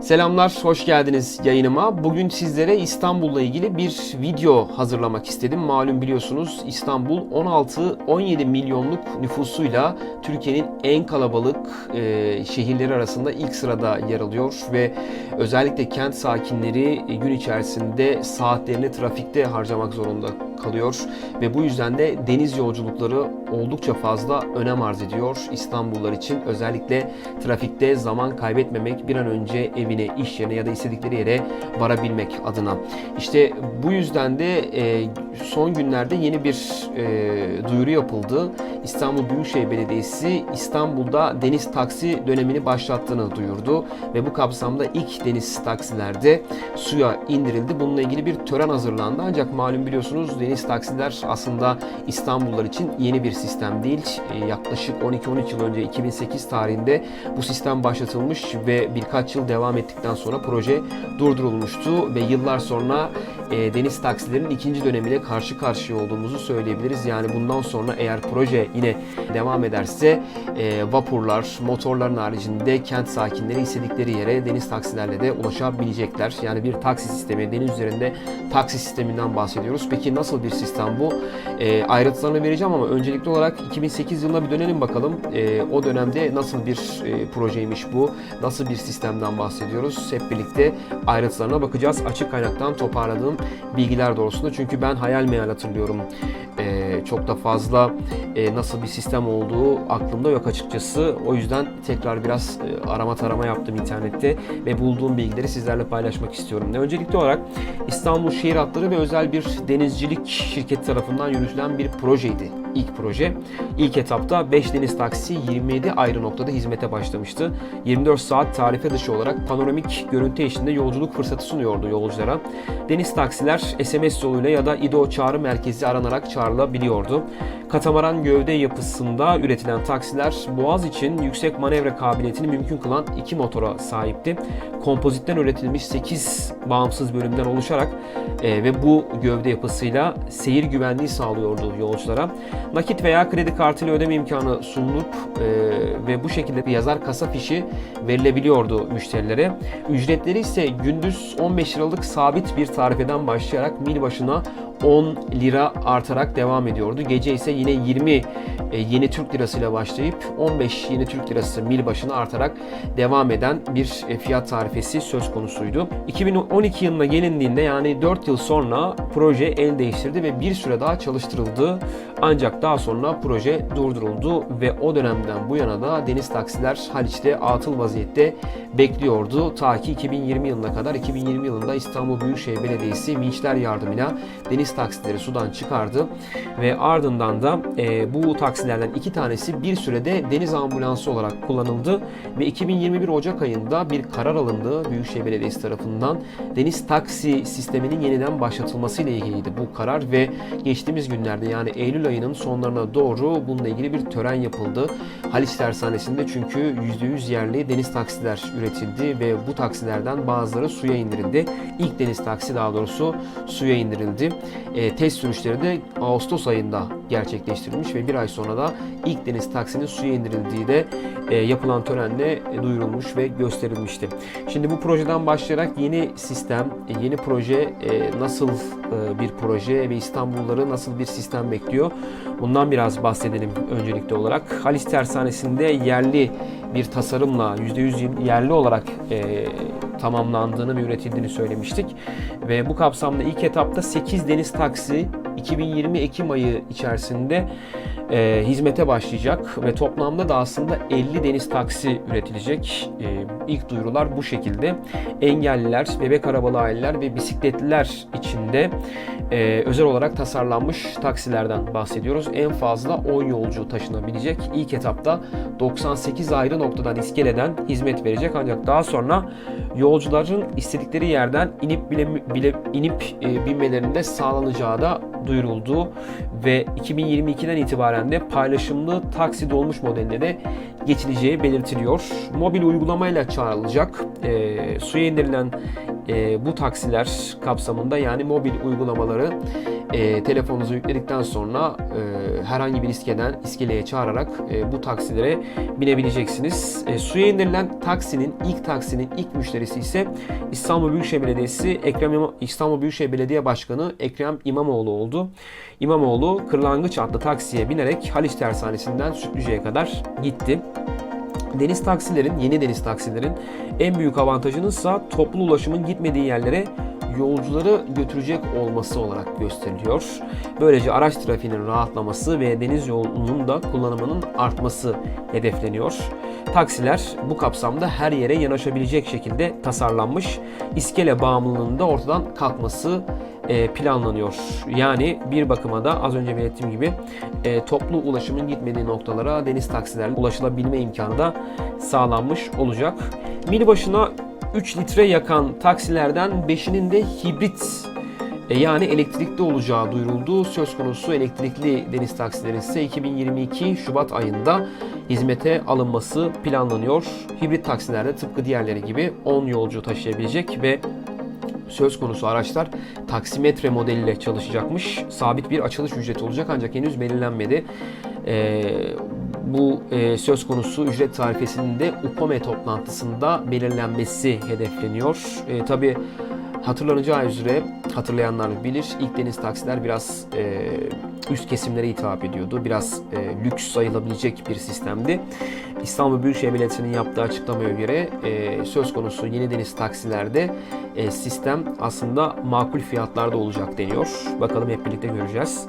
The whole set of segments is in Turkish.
Selamlar, hoş geldiniz yayınıma. Bugün sizlere İstanbul'la ilgili bir video hazırlamak istedim. Malum biliyorsunuz İstanbul 16-17 milyonluk nüfusuyla Türkiye'nin en kalabalık e, şehirleri arasında ilk sırada yer alıyor ve özellikle kent sakinleri e, gün içerisinde saatlerini trafikte harcamak zorunda kalıyor ve bu yüzden de deniz yolculukları oldukça fazla önem arz ediyor İstanbullular için. Özellikle trafikte zaman kaybetmemek, bir an önce evine, iş yerine ya da istedikleri yere varabilmek adına. İşte bu yüzden de e, son günlerde yeni bir e, duyuru yapıldı. İstanbul Büyükşehir Belediyesi İstanbul'da deniz taksi dönemini başlattığını duyurdu ve bu kapsamda ilk deniz taksilerde suya indirildi. Bununla ilgili bir tören hazırlandı ancak malum biliyorsunuz deniz taksiler aslında İstanbullular için yeni bir sistem değil. E, yaklaşık 12-13 yıl önce 2008 tarihinde bu sistem başlatılmış ve birkaç yıl devam ettikten sonra proje durdurulmuştu ve yıllar sonra e, deniz taksilerin ikinci dönemiyle karşı karşıya olduğumuzu söyleyebiliriz. Yani bundan sonra eğer proje yine devam ederse e, vapurlar, motorların haricinde kent sakinleri istedikleri yere deniz taksilerle de ulaşabilecekler. Yani bir taksi sistemi, deniz üzerinde taksi sisteminden bahsediyoruz. Peki nasıl bir sistem bu? E, ayrıntılarını vereceğim ama öncelikli olarak 2008 yılına bir dönelim bakalım. E, o dönemde nasıl bir e, projeymiş bu? Nasıl bir sistemden bahsediyoruz? Hep birlikte ayrıntılarına bakacağız. Açık kaynaktan toparladığım bilgiler doğrusunda. Çünkü ben hayal meyal hatırlıyorum. E, çok da fazla e, nasıl bir sistem olduğu aklımda yok açıkçası. O yüzden tekrar biraz e, arama tarama yaptım internette ve bulduğum bilgileri sizlerle paylaşmak istiyorum. Öncelikli olarak İstanbul Şehir Hatları ve özel bir denizcilik şirketi tarafından yürütülen bir projeydi. İlk proje. İlk etapta 5 deniz taksi 27 ayrı noktada hizmete başlamıştı. 24 saat tarife dışı olarak panoramik görüntü eşliğinde yolculuk fırsatı sunuyordu yolculara. Deniz taksiler SMS yoluyla ya da İDO çağrı merkezi aranarak çağrılabiliyordu. Katamaran gövde yapısında üretilen taksiler Boğaz için yüksek manevra kabiliyetini mümkün kılan iki motora sahipti. Kompozitten üretilmiş 8 bağımsız bölümden oluşarak e, ve bu gövde yapısıyla seyir güvenliği sağlıyordu yolculara. Nakit veya kredi kartıyla ödeme imkanı sunulup e, ve bu şekilde bir yazar kasa fişi verilebiliyordu müşterilere. Ücretleri ise gündüz 15 liralık sabit bir tarifeden başlayarak mil başına 10 lira artarak devam ediyordu. Gece ise yine 20 e, yeni Türk lirası ile başlayıp 15 yeni Türk lirası mil başına artarak devam eden bir e, fiyat tarifesi söz konusuydu. 2012 yılına gelindiğinde yani 4 yıl sonra proje el değiştirdi ve bir süre daha çalıştırıldı. Ancak daha sonra proje durduruldu ve o dönemden bu yana da deniz taksiler Haliç'te atıl vaziyette bekliyordu. Ta ki 2020 yılına kadar 2020 yılında İstanbul Büyükşehir Belediyesi vinçler yardımıyla deniz taksileri sudan çıkardı ve ardından da e, bu taksilerden iki tanesi bir sürede deniz ambulansı olarak kullanıldı ve 2021 Ocak ayında bir karar alındı Büyükşehir Belediyesi tarafından deniz taksi sisteminin yeniden başlatılması ile ilgiliydi bu karar ve geçtiğimiz günlerde yani Eylül ayının sonlarına doğru bununla ilgili bir tören yapıldı. Haliç Tersanesi'nde çünkü %100 yerli deniz taksiler üretildi ve bu taksilerden bazıları suya indirildi. İlk deniz taksi daha doğrusu suya indirildi. E, test sürüşleri de Ağustos ayında gerçekleştirilmiş ve bir ay sonra da ilk deniz taksinin suya indirildiği de e, yapılan törenle duyurulmuş ve gösterilmişti. Şimdi bu projeden başlayarak yeni sistem, e, yeni proje e, nasıl e, bir proje ve İstanbulluları nasıl bir sistem bekliyor? Bundan biraz bahsedelim öncelikli olarak. Halis Tersanesi'nde yerli bir tasarımla %100 yerli olarak e, tamamlandığını ve üretildiğini söylemiştik. Ve bu kapsamda ilk etapta 8 deniz taksi 2020 Ekim ayı içerisinde e, hizmete başlayacak ve toplamda da aslında 50 deniz taksi üretilecek. E, ilk duyurular bu şekilde. Engelliler, bebek arabalı aileler ve bisikletliler içinde e, özel olarak tasarlanmış taksilerden bahsediyoruz. En fazla 10 yolcu taşınabilecek. İlk etapta 98 ayrı noktadan iskeleden hizmet verecek ancak daha sonra yolcuların istedikleri yerden inip bile, bile inip e, binmelerinde sağlanacağı da duyuruldu ve 2022'den itibaren de paylaşımlı taksi dolmuş modeline de geçileceği belirtiliyor. Mobil uygulamayla çağrılacak. E, suya indirilen e, bu taksiler kapsamında yani mobil uygulamaları e, telefonunuzu yükledikten sonra e, herhangi bir iskeleden iskeleye çağırarak e, bu taksilere binebileceksiniz. E, suya indirilen taksinin ilk taksinin ilk müşterisi ise İstanbul Büyükşehir Belediyesi Ekrem İmam, İstanbul Büyükşehir Belediye Başkanı Ekrem İmamoğlu oldu. İmamoğlu Kırlangıç adlı taksiye binerek Haliç Tersanesi'nden Sütlüce'ye kadar gitti. Deniz taksilerin, yeni deniz taksilerin en büyük avantajının toplu ulaşımın gitmediği yerlere yolcuları götürecek olması olarak gösteriliyor. Böylece araç trafiğinin rahatlaması ve deniz yolunun da kullanımının artması hedefleniyor. Taksiler bu kapsamda her yere yanaşabilecek şekilde tasarlanmış. İskele bağımlılığının da ortadan kalkması e, planlanıyor. Yani bir bakıma da az önce belirttiğim gibi e, toplu ulaşımın gitmediği noktalara deniz taksilerle ulaşılabilme imkanı da sağlanmış olacak. Mil başına 3 litre yakan taksilerden 5'inin de hibrit e, yani elektrikli olacağı duyuruldu. Söz konusu elektrikli deniz taksileri ise 2022 Şubat ayında hizmete alınması planlanıyor. Hibrit taksilerde tıpkı diğerleri gibi 10 yolcu taşıyabilecek ve söz konusu araçlar taksimetre modeliyle çalışacakmış. Sabit bir açılış ücreti olacak ancak henüz belirlenmedi. Ee, e, söz konusu ücret tarifesinin de UKOME toplantısında belirlenmesi hedefleniyor. E, Tabi hatırlanacağı üzere hatırlayanlar bilir ilk deniz taksiler biraz e, üst kesimlere hitap ediyordu. Biraz e, lüks sayılabilecek bir sistemdi. İstanbul Büyükşehir Belediyesi'nin yaptığı açıklamaya göre e, söz konusu yeni deniz taksilerde e, sistem aslında makul fiyatlarda olacak deniyor. Bakalım hep birlikte göreceğiz.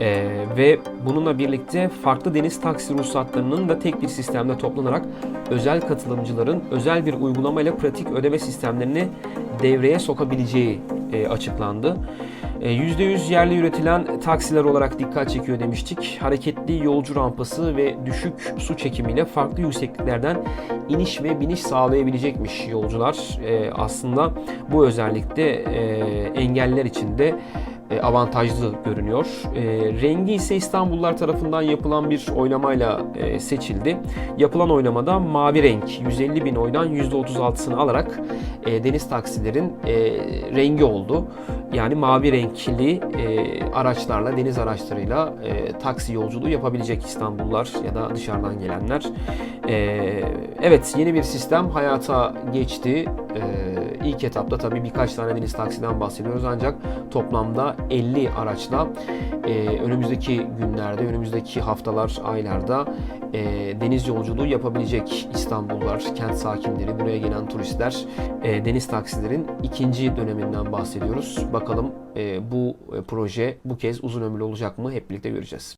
E, ve bununla birlikte farklı deniz taksi ruhsatlarının da tek bir sistemde toplanarak özel katılımcıların özel bir uygulamayla pratik ödeme sistemlerini devreye sokabileceği e, açıklandı. E, %100 yerli üretilen taksiler olarak dikkat çekiyor demiştik. Hareketli yolcu rampası ve düşük su çekimiyle farklı yüksekliklerden iniş ve biniş sağlayabilecekmiş yolcular. E, aslında bu özellikle e, engelliler için de avantajlı görünüyor. E, rengi ise İstanbullular tarafından yapılan bir oylamayla e, seçildi. Yapılan oylamada mavi renk 150 bin oydan %36'sını alarak e, deniz taksilerin e, rengi oldu. Yani mavi renkli e, araçlarla, deniz araçlarıyla e, taksi yolculuğu yapabilecek İstanbullular ya da dışarıdan gelenler. E, evet yeni bir sistem hayata geçti. E, ilk etapta tabii birkaç tane deniz taksiden bahsediyoruz ancak toplamda 50 araçla e, önümüzdeki günlerde, önümüzdeki haftalar, aylarda e, deniz yolculuğu yapabilecek İstanbullular, kent sakinleri, buraya gelen turistler, e, deniz taksilerin ikinci döneminden bahsediyoruz. Bakalım e, bu e, proje bu kez uzun ömürlü olacak mı? Hep birlikte göreceğiz.